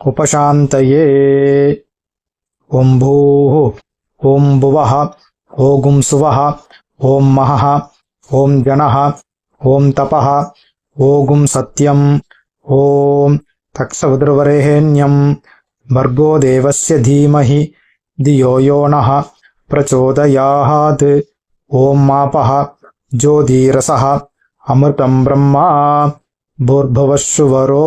ఉపశాంతయే. ఓం భూ ఓం భువ ఓగుం సువ ఓం మహ ఓం జన ఓం తప ఓగుం సత్యం ఓం తక్షవద్రువరేణ్యం. భర్గో దేవస్య ధీమహి ధియో యో నః ప్రచోదయాత్ ఓం మాపః జ్యోతిరసః అమృతం బ్రహ్మా భూర్భువశువరో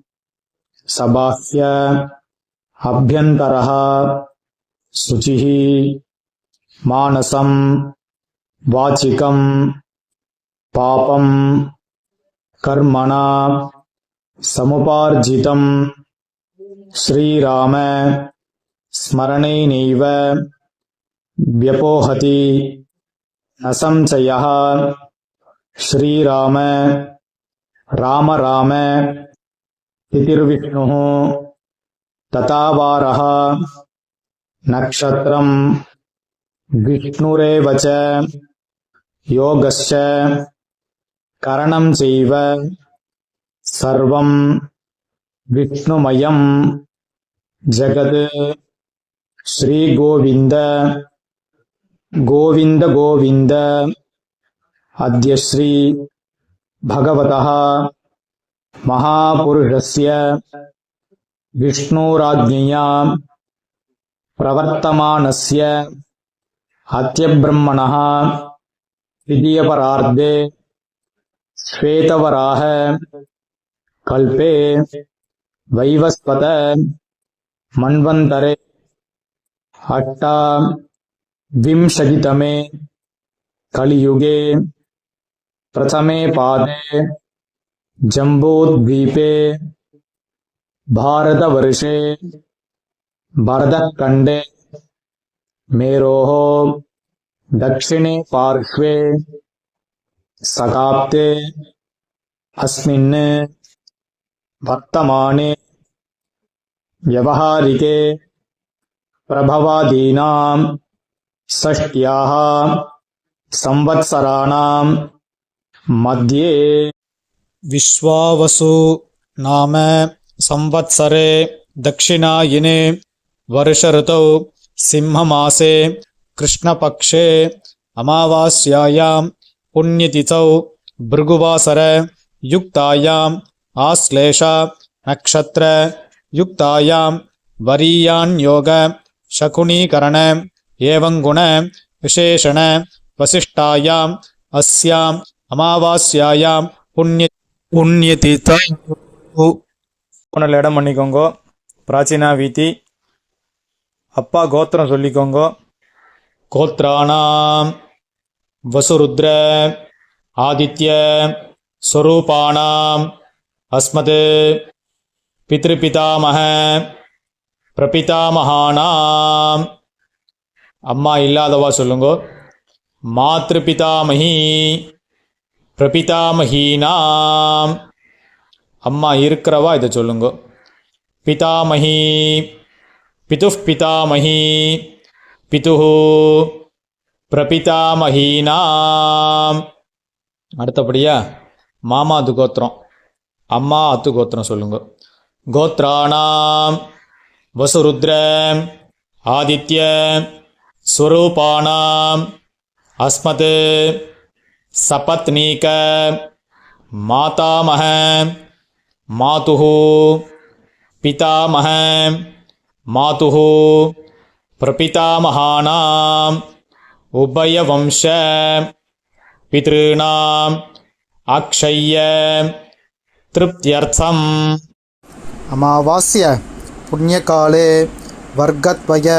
सबाह्य अभ्यन्तरः शुचिः मानसम् वाचिकम् पापम् कर्मणा समुपार्जितम् श्रीराम स्मरणेनैव व्यपोहति न संशयः श्रीराम राम राम तिथिर्विष्णुः तथा वारः नक्षत्रम् विष्णुरेव च। योगश्च। करणम् चैव। सर्वम् विष्णुमयम् जगत् श्रीगोविन्द। गोविन्द गोविन्द। अद्य श्री भगवतः महापुरुषस्य विष्णुराज्ञया प्रवर्तमानस्य हत्यब्रह्मणः द्वितीयपरार्धे श्वेतवराह कल्पे वैवस्वत मन्वन्तरे अष्टा विंशतितमे कलियुगे प्रथमे पादे जम्बूद्वीपे भारतवर्षे भरतखण्डे मेरोः दक्षिणे पार्श्वे सकाप्ते अस्मिन् वर्तमाने व्यवहारिके प्रभवादीनां षष्ट्याः संवत्सराणां मध्ये विश्वावसु नाम संवत्सरे दक्षिणायिने वर्षऋतौ सिंहमासे कृष्णपक्षे अमावास्यायां पुण्यतिथौ भृगुवासर युक्तायाम् आश्लेष नक्षत्र युक्तायां वरीयान्योग शकुनीकरण एवं गुण विशेषण वसिष्ठायाम् अस्याम् अमावास्यायां पुण्य புண்ணிய தீர்த்தா இடம் பண்ணிக்கோங்கோ. பிராச்சீனா வீதி. அப்பா கோத்திரம் சொல்லிக்கோங்கோ. கோத்ராணாம் வசுருத்ர ஆதித்ய ஸ்வரூபாணாம் அஸ்மது பித்ருபிதாமக பிரபிதாமகானாம் அம்மா இல்லாதவா சொல்லுங்க. மாத்ருபிதாமகி பிரபிதாமகீனாம் அம்மா இருக்கிறவா இதை சொல்லுங்க. பிதாமகி பிது பிதாமகி பிது பிரபிதாமகீனாம் அடுத்தபடியா மாமா அது கோத்திரம் அம்மா அத்து கோத்திரம் சொல்லுங்க. கோத்ராணாம் வசுருத்ர ஆதித்ய ஸ்வரூபானாம் அஸ்மத் சபத்னீக மாதாமக மாதுஹு பிதாமக மாதுஹு பிரபிதாமகானாம் உபயவம்ச பிதॄணாம் அக்ஷய திருப்தியர்த்தம். அமாவாஸ்ய புண்ணியகாலே வர்க்கத்வய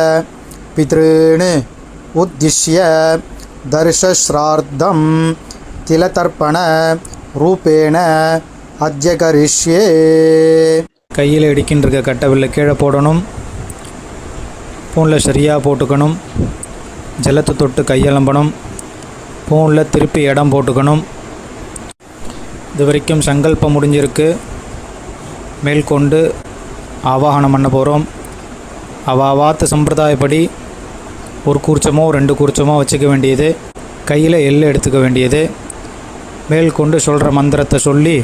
பிதॄணு உத்திஷ்ய தர்ஷஸ்ரார்த்தம். திலதர்ப்பண ரூபேண அத்தியகரிஷ்யே கையில் இடிக்கின்ற இருக்க கட்டவில்லை கீழே போடணும். பூனில் சரியாக போட்டுக்கணும். ஜலத்தை தொட்டு கையெலம்பணும். பூனில் திருப்பி இடம் போட்டுக்கணும். இது வரைக்கும் சங்கல்பம் முடிஞ்சிருக்கு. மேற்கொண்டு ஆவாகனம் பண்ண போகிறோம் அவாவாத்து சம்பிரதாயப்படி ஒரு கூர்ச்சமோ ரெண்டு கூர்ச்சமோ வச்சுக்க வேண்டியது. கையில் எள் எடுத்துக்க வேண்டியது. மேற்கொண்டு சொல்கிற மந்திரத்தை சொல்லி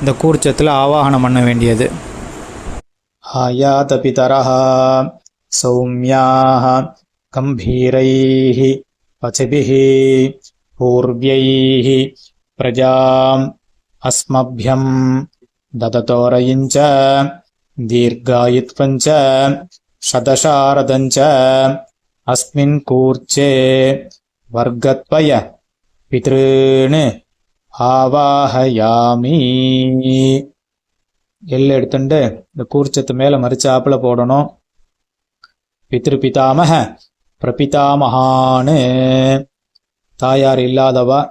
இந்த கூர்ச்சத்தில் ஆவாகனம் பண்ண வேண்டியது आयातपितरः सौम्याः गम्भीरैः पचिभिः पूर्व्यैः प्रजाम् अस्मभ्यं ददतोरयिम् च दीर्घायुत्वम् च शतशारदम् च अस्मिन् कूर्चे वर्गत्वय पितॄन् ஆவாஹயாமி. எல் எடுத்துட்டு இந்த கூர்ச்சத்து மேலே மறிச்சாப்புல போடணும். பித்ரு பிதாமக பிரபிதாமகான்னு தாயார் இல்லாதவா?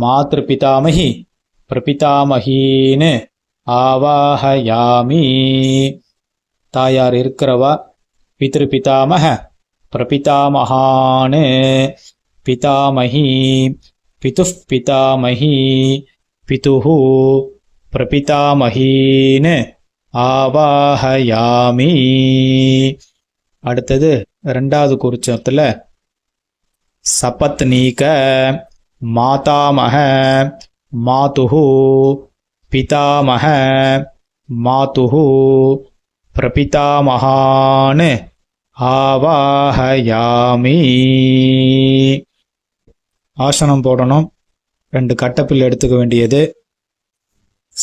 மாத்ரு பிதாமகி பிரபிதாமகின்னு ஆவாஹயாமி. தாயார் இருக்கிறவா? பித்ரு பிதாமக பிரபிதாமகான்னு பிதாமகி பித்து பிதாமகி பித்து பிரபிதாமகீன்னு ஆவாஹயாமி அடுத்தது ரெண்டாவது குறிச்சத்தில் சபத்னீக மாதாமக மாதுஹு பிதாமக மாதுஹு பிரபிதாமகான்னு ஆவாஹயாமி ஆசனம் போடணும். ரெண்டு கட்டப்பில் எடுத்துக்க வேண்டியது.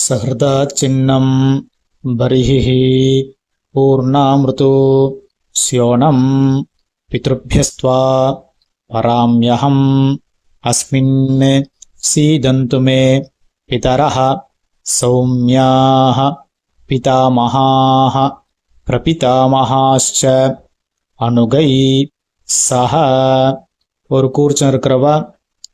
சஹதா சின்னம் பரிஹி பூர்ணாமிருது ஸ்யோனம் பித்ருபியஸ்துவா பராமியகம் அஸ்மின் சீதந்து மே பிதர சௌமியா பிதாமகா பிரபிதாமகாச்ச அணுகை சஹ. ஒரு கூர்ச்சம் இருக்கிறவா?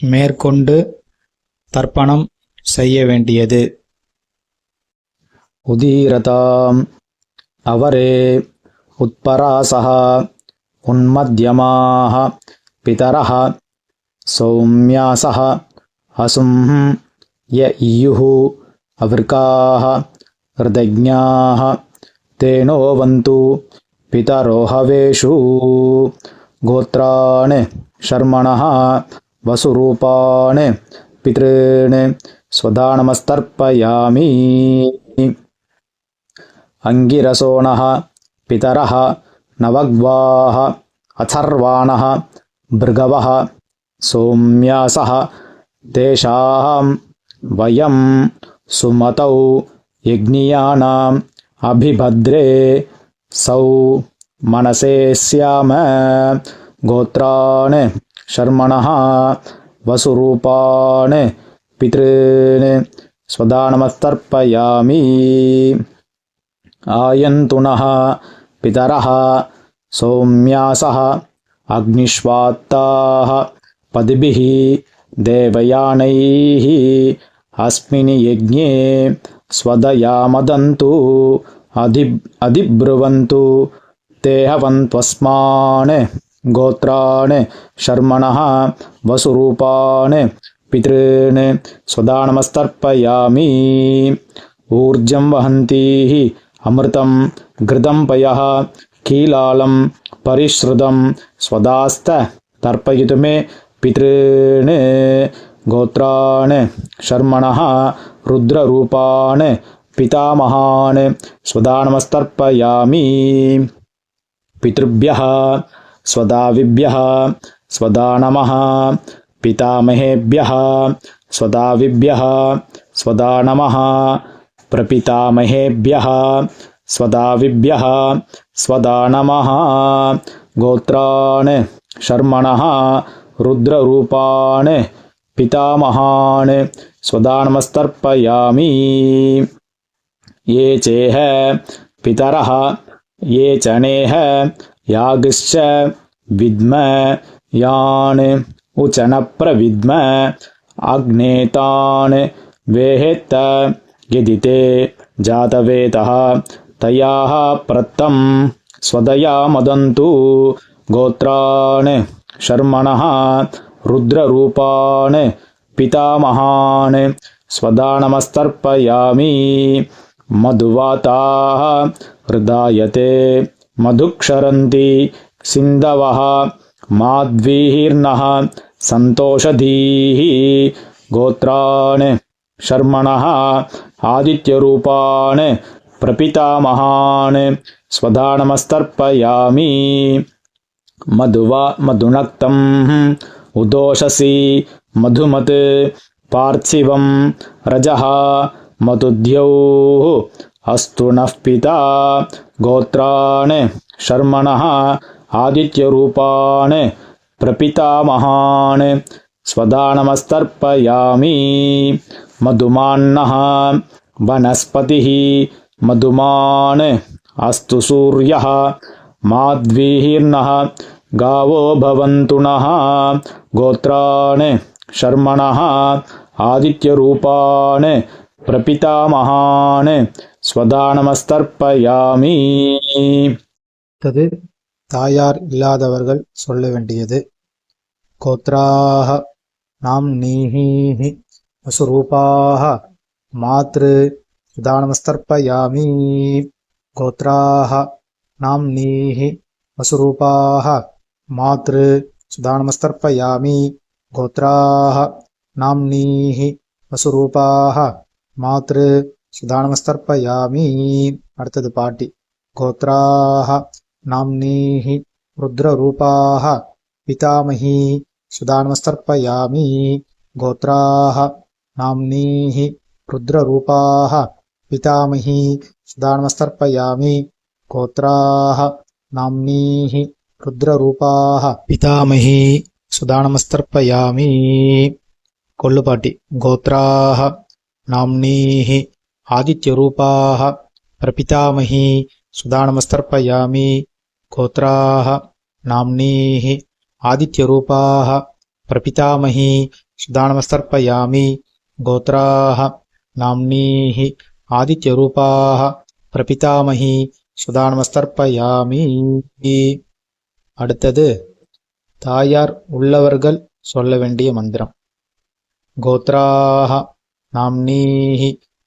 மேற்கொண்டு தர்ப்பணம் செய்ய வேண்டியது उदीरताम् अवरे उत्परासः उन्मध्यमाः पितरः सौम्यासः असुं य इयुः अवृकाः हृदज्ञाः तेनोवन्तु पितरो हवेषु गोत्रान् शर्मणः वसुरूपान् पितॄन् स्वदानमस्तर्पयामि। अङ्गिरसोणः पितरः नवग्वाः अथर्वाणः भृगवः सोम्यासः तेषां वयं सुमतौ यज्ञियानाम् अभिभद्रे सौ मनसे स्याम गोत्रान् शर्मणः वसुरूपान् पितॄन् स्वदानमस्तर्पयामि। आयन्तु नः पितरः सौम्यासः अग्निष्वात्ताः पदिभिः देवयानैः अस्मिन् यज्ञे स्वदयामदन्तु अधि अधिब्रुवन्तु ते हवन्त्वस्मान् गोत्रान् शर्मणः वसुरूपान् पितॄन् स्वदानमस्तर्पयामि। ऊर्जं वहन्तीः अमृतं घृतं पयः कीलालं परिश्रुतं स्वदास्त तर्पयितु मे पितॄन् गोत्रान् शर्मणः रुद्ररूपान् पितामहान् स्वदानमस्तर्पयामि। पितृभ्यः स्वदाविभ्यः स्वदा नमः पितामहेभ्यः स्वदाविभ्यः स्वदा नमः प्रपितामहेभ्यः स्वदाविभ्यः स्वदा नमः गोत्रान् शर्मणः रुद्ररूपान् पितामहान् स्वदानमस्तर्पयामि। ये चेह पितरः ये चनेह यागिश्च विद्म यान् उचनप्रविद्म अग्नेतान् वेहेत्त यदि ते जातवेतः तयाः प्रत्तं स्वदया मदन्तु। गोत्रान् शर्मणः रुद्ररूपान् पितामहान् स्वदानमस्तर्पयामि। मधुवाताः हृदायते मधुक्षरन्ति सिन्धवः माध्वीर्नः सन्तोषधीः गोत्रान् शर्मणः आदित्यरूपान् प्रपितामहान् स्वदानमस्तर्पयामि मधुवा मधुनक्तं उदोषसि मधुमत् पार्थिवं रजः मधुद्यौः अस्तु नः पिता गोत्रान् शर्मणः आदित्यरूपान् प्रपितामहान् स्वदानमस्तर्पयामि। मधुमान्नः वनस्पतिः मधुमान्। अस्तु सूर्यः माध्वीर्नः गावो भवन्तु नः। गोत्रान् शर्मणः आदित्यरूपान् प्रपितामहान् ஸ்வதானமஸ்தர்ப்பயாமி. தது தாயார் இல்லாதவர்கள் சொல்ல வேண்டியது. கோத்ராக நாம் நீஹி வசுரூபாக மாத்ரு சுதானமஸ்தர்ப்பயாமி கோத்ராக நாம் நீஹி வசுரூபாக மாத்ரு சுதானமஸ்தர்ப்பயாமி கோத்ராக நாம்னீஹி வசுரூபாக மாத்ரு சுதானமஸ்தர்ப்பயாமி அடுத்தது பாட்டி கோத்ராஹ நாம்னீஹி ருத்ரரூபாஹ பிதாமஹி சுதானமஸ்தர்ப்பயாமி கோத்ராஹ நாம்னீஹி ருத்ரரூபாஹ பிதாமஹி சுதானமஸ்தர்ப்பயாமி கோத்ராஹ நாம்னீஹி ருத்ரரூபாஹ பிதாமஹி சுதானமஸ்தர்ப்பயாமி கொள்ளுபாட்டி கோத்ராஹ நாம்னீஹி आदित्यरूपाः प्रपितामही सुदानमस्तर्पयामि गोत्राः नाम्नीः आदित्यरूपाः प्रपितामही सुदानमस्तर्पयामि गोत्राः नाम्नीः आदित्यरूपाः प्रपितामही சுதானமஸ்தர்ப்பயாமி அடுத்தது தாயார் உள்ளவர்கள் சொல்ல வேண்டிய மந்திரம் கோத்ராக நாம்னீஹி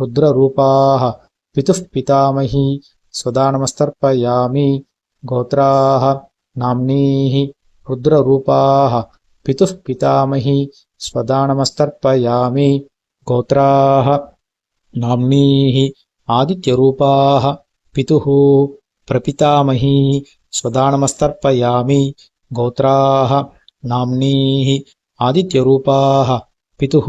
रुद्ररूपाः पितुः पितामही स्वदा नमस्तर्पयामि गोत्राः नाम्नीः रुद्ररूपाः पितुः पितामही स्वदा नमस्तर्पयामि गोत्राः नाम्नीः आदित्यरूपाः पितुः प्रपितामही स्वदा नमस्तर्पयामि गोत्राः नाम्नीः आदित्यरूपाः पितुः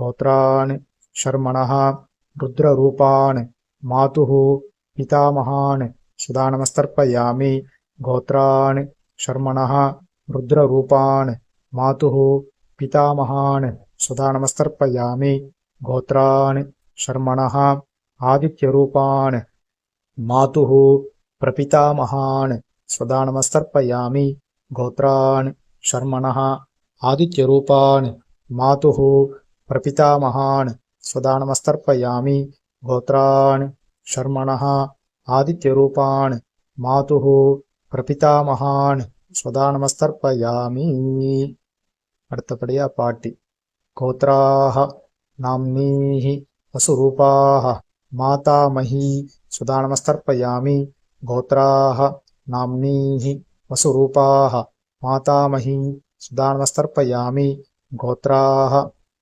गोत्रान् शर्मणः रुद्ररूपान् मातुः पितामहान् सुधा नमस्तर्पयामि गोत्रान् शर्मणः आदित्यरूपान् मातुः प्रपितामहान् स्वदा नमस्तर्पयामि गोत्रान् शर्मणः आदित्यरूपान् मातुः प्रपितामहान् स्वदा नमस्तर्पयामि गोत्रान् शर्मणः आदित्यरूपान् मातुः ప్రపితామహాన్ స్వదానమస్తర్పయామి గోత్రాన్ శర్మణ ఆదిత్యరూపాన్ మాతు ప్రపితామహాన్ స్వదానమస్తర్పయామి అర్థపడియా పాటి గోత్రాహ నామ్నీ వసురూపా మాతామహీ సుదానమస్తర్పయామి గోత్రాహ నామ్నీ వసురూపా మాతామహీ సుదానమస్తర్పయామి గోత్రాహ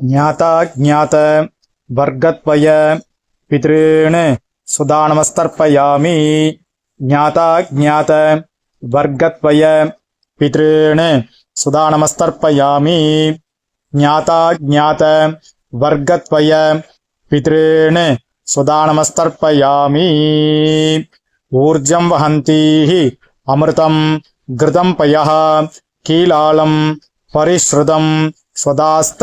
नमस्तर्पयामि ज्ञाता ज्ञात वर्गत्वय पितॄन् सुधा नमस्तर्पयामि ज्ञाता ज्ञात वर्गत्वय पितॄन् सुधा नमस्तर्पयामि ज्ञाता ज्ञात वर्गत्वय पितॄन् सुधा नमस्तर्पयामि ऊर्जं वहन्तीः अमृतं घृतं पयः कीलालं परिश्रुतं स्वदास्त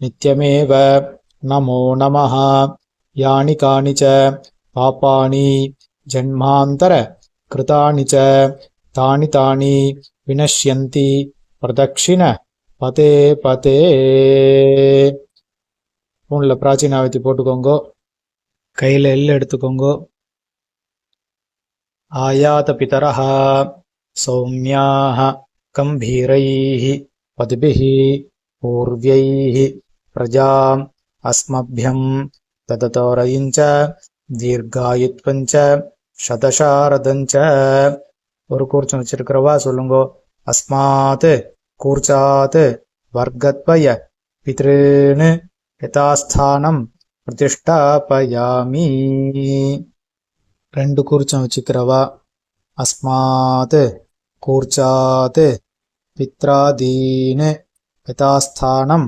నిత్యమేవ నమో నమ యాని కాని చ పాపాని జన్మాంతర కృతాని చ తాని తాని వినశ్యంతి ప్రదక్షిణ పతే పతే உள்ள பிராச்சீனாவத்தி போட்டுக்கோங்க கையில் எல் எடுத்துக்கோங்க ஆயாத பிதரஹ சௌமியாக கம்பீரை பதிபிஹி பூர்வியை प्रजाम् अस्मभ्यम् ददतोरयिम् च தீர்காயுத்வம் ச சதசாரதம் ச ஒரு கூர்ச்சம் வச்சிருக்கிறவா சொல்லுங்கோ அஸ்மாத் கூர்ச்சாத் வர்க்கத்வய பித்ருன்னு யதாஸ்தானம் பிரதிஷ்டாபயாமி ரெண்டு கூர்ச்சம் வச்சுக்கிறவா அஸ்மாத் கூர்ச்சாத் பித்ராதீன் யதாஸ்தானம்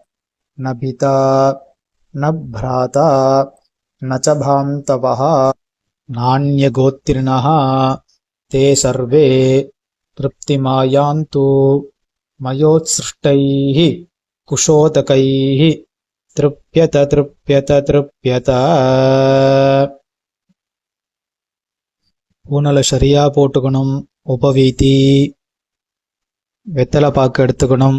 ந பிதா ந பிராதா ந ச பாந்தவः नान्यगोत्रिणः ते सर्वे तृप्तिमायान्तु मयोत्सृष्टैः कुशोदकैः तृप्यत तृप्यत तृप्यत பூனலை சரியா போட்டுக்கணும் உபவீதி வெத்தலை பாக்கு எடுத்துக்கணும்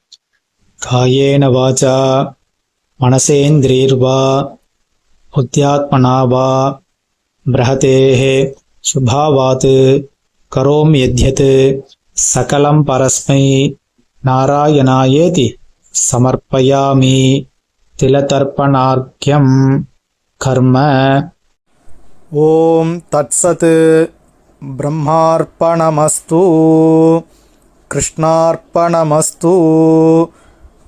కాయేన వాచ మనసేంద్రియర్వా బుద్ధ్యాత్మనా వా బృహతే శుభావాత్ కరోమ్యధ్యత్ సకలం పరస్మై నారాయణాయేతి సమర్పయామి తిలతర్పణార్ఘ్యం కర్మ. ఓం తత్సత్ బ్రహ్మార్పణమస్తు కృష్ణార్పణమస్తు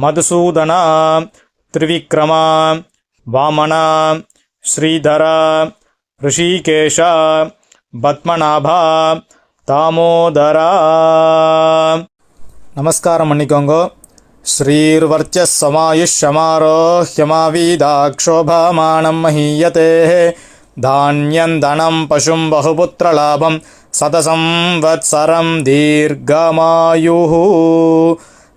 மதுசூதனா திரிவிக்ரமா வாமனா ஸ்ரீதரா ரிஷிகேஷா பத்மநாபா தாமோதரா. நமஸ்காரம் பண்ணிக்கோங்க. ஸ்ரீர்வர்ச்சமாயுஷமாரோஹ்யமாவீதாக்ஷோபாமானம் மஹீயதே. தானியந்தனம் பசும் பகுபுத்திரலாபம் சதசம் வத்சரம் தீர்க்கமாயு